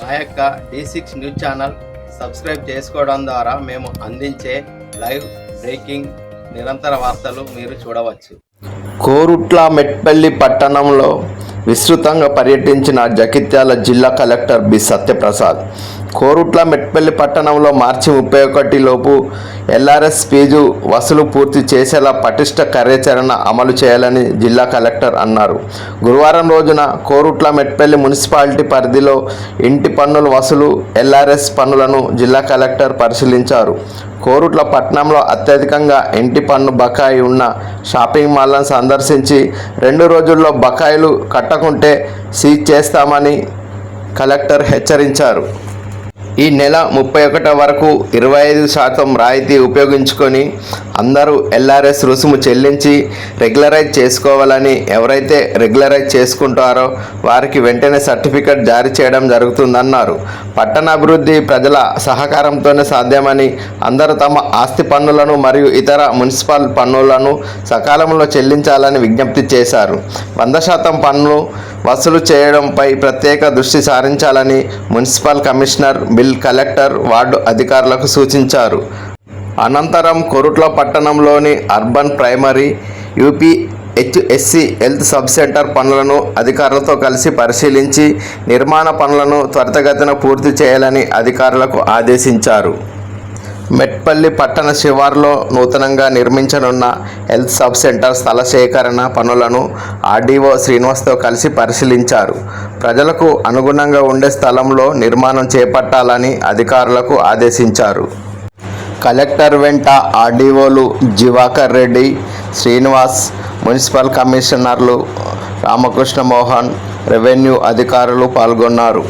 మా యొక్క D six news channel subscribe చేసుకోవడం ద్వారా మేము అందించే లైవ్ బ్రేకింగ్ నిరంతర వార్తలు మీరు చూడవచ్చు. కోరుట్ల మెట్పల్లి పట్టణంలో విస్తృతంగా పర్యటించిన జగిత్యాల జిల్లా కలెక్టర్ బి సత్యప్రసాద్ కోరుట్ల మెట్పల్లి పట్టణంలో మార్చి ముప్పై ఒకటి లోపు ఎల్ఆర్ఎస్ ఫీజు వసూలు పూర్తి చేసేలా పటిష్ట కార్యాచరణ అమలు చేయాలని జిల్లా కలెక్టర్ అన్నారు. గురువారం రోజున కోరుట్ల మెట్పల్లి మున్సిపాలిటీ పరిధిలో ఇంటి పన్నుల వసూలు ఎల్ఆర్ఎస్ పన్నులను జిల్లా కలెక్టర్ పరిశీలించారు. కోరుట్ల పట్టణంలో అత్యధికంగా ఇంటి పన్ను బకాయి ఉన్న షాపింగ్ మాల్లను సందర్శించి రెండు రోజుల్లో బకాయిలు కట్టకుంటే సీజ్ చేస్తామని కలెక్టర్ హెచ్చరించారు. ఈ నెల ముప్పై ఒకటో వరకు ఇరవై ఐదు శాతం రాయితీ ఉపయోగించుకొని అందరూ ఎల్ఆర్ఎస్ రుసుము చెల్లించి రెగ్యులరైజ్ చేసుకోవాలని ఎవరైతే రెగ్యులరైజ్ చేసుకుంటారో వారికి వెంటనే సర్టిఫికెట్ జారీ చేయడం జరుగుతుందన్నారు. పట్టణాభివృద్ధి ప్రజల సహకారంతోనే సాధ్యమని అందరూ తమ ఆస్తి పన్నులను మరియు ఇతర మున్సిపల్ పన్నులను సకాలంలో చెల్లించాలని విజ్ఞప్తి చేశారు. వంద శాతం పన్ను వసూలు చేయడంపై ప్రత్యేక దృష్టి సారించాలని municipal commissioner bill collector ward అధికారులకు సూచించారు. అనంతరం కొరుట్ల పట్టణంలోని urban primary UP HSC health sub centre పనులను అధికారులతో కలిసి పరిశీలించి నిర్మాణ పనులను త్వరితగతిన పూర్తి చేయాలని అధికారులకు ఆదేశించారు. మెట్పల్లి పట్టణ శివార్లో నూతనంగా నిర్మించనున్న హెల్త్ సబ్ సెంటర్ స్థల సేకరణ పనులను ఆర్డీఓ శ్రీనివాస్తో కలిసి పరిశీలించారు. ప్రజలకు అనుగుణంగా ఉండే స్థలంలో నిర్మాణం చేపట్టాలని అధికారులకు ఆదేశించారు. కలెక్టర్ వెంట ఆర్డీఓలు జివాకర్ రెడ్డి శ్రీనివాస్ మున్సిపల్ కమిషనర్లు రామకృష్ణ మోహన్ రెవెన్యూ అధికారులు పాల్గొన్నారు.